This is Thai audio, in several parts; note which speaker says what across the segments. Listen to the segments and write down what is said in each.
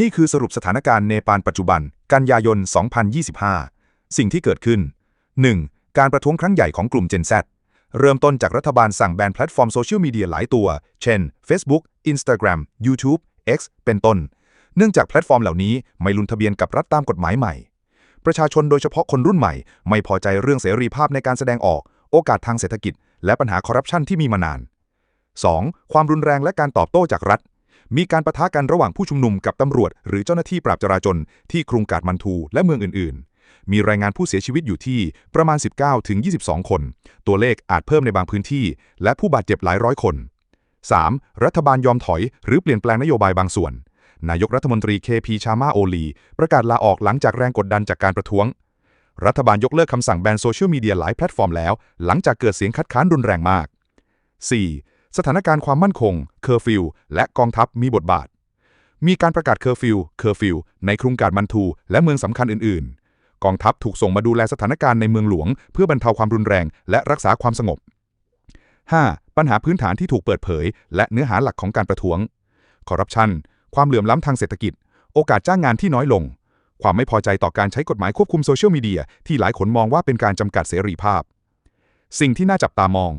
Speaker 1: นี่คือสรุปสถานการณ์เนปาลปัจจุบัน กันยายน 2025 สิ่งที่เกิดขึ้น 1. การประท้วงครั้งใหญ่ของกลุ่ม Gen Z เริ่มต้นจากรัฐบาลสั่งแบนแพลตฟอร์มโซเชียลมีเดียหลายตัว เช่น Facebook Instagram YouTube X เป็นต้น เนื่องจากแพลตฟอร์มเหล่านี้ไม่ลงทะเบียนกับรัฐตามกฎหมายใหม่ ประชาชนโดยเฉพาะคนรุ่นใหม่ ไม่พอใจเรื่องเสรีภาพในการแสดงออก โอกาสทางเศรษฐกิจ และปัญหาคอร์รัปชันที่มีมานาน 2. ความรุนแรงและการตอบโต้จากรัฐ มีการประทะกันระหว่างผู้ชุมนุมกับตำรวจ หรือเจ้าหน้าที่ปราบจราจนที่กรุงกาดมันทูและเมืองอื่น ๆ มีรายงานผู้เสียชีวิตอยู่ที่ประมาณ 19 ถึง 22 คน ตัวเลขอาจเพิ่มในบางพื้นที่ และผู้บาดเจ็บหลายร้อยคน 3. รัฐบาลยอมถอย หรือเปลี่ยนแปลงนโยบายบางส่วน นายกรัฐมนตรีเคพีชามาโอลี ประกาศลาออกหลังจากแรงกดดันจากการประท้วง รัฐบาลยกเลิกคำสั่งแบนโซเชียลมีเดียหลายแพลตฟอร์มแล้ว หลังจากเกิดเสียงคัดค้านรุนแรงมาก 4. สถานการณ์ความมั่นคง เคอร์ฟิว และกองทัพมีบทบาท มีการประกาศเคอร์ฟิว เคอร์ฟิว ในกรุงกาดมันทู และเมืองสำคัญอื่น ๆ กองทัพถูกส่งมาดูแลสถานการณ์ในเมืองหลวง เพื่อบรรเทาความรุนแรง และรักษาความสงบ 5. ปัญหาพื้นฐานที่ถูกเปิดเผย และเนื้อหาหลักของการประท้วง คอร์รัปชัน ความเหลื่อมล้ำทางเศรษฐกิจ โอกาสจ้างงานที่น้อยลง ความไม่พอใจต่อการใช้กฎหมายควบคุมโซเชียลมีเดียที่หลายคนมองว่าเป็นการจำกัดเสรีภาพ สิ่งที่น่าจับตามอง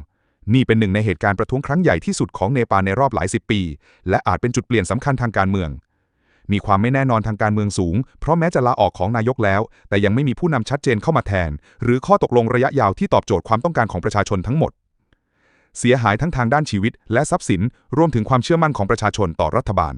Speaker 1: นี่เป็นหนึ่งในเหตุการณ์ประท้วงครั้งใหญ่ที่สุดของเนปาลในรอบหลายสิบปี และอาจเป็นจุดเปลี่ยนสำคัญทางการเมือง มีความไม่แน่นอนทางการเมืองสูง เพราะแม้จะลาออกของนายกแล้ว แต่ยังไม่มีผู้นำชัดเจนเข้ามาแทน หรือข้อตกลงระยะยาวที่ตอบโจทย์ความต้องการของประชาชนทั้งหมด เสียหายทั้งทางด้านชีวิต และทรัพย์สิน รวมถึงความเชื่อมั่นของประชาชนต่อรัฐบาล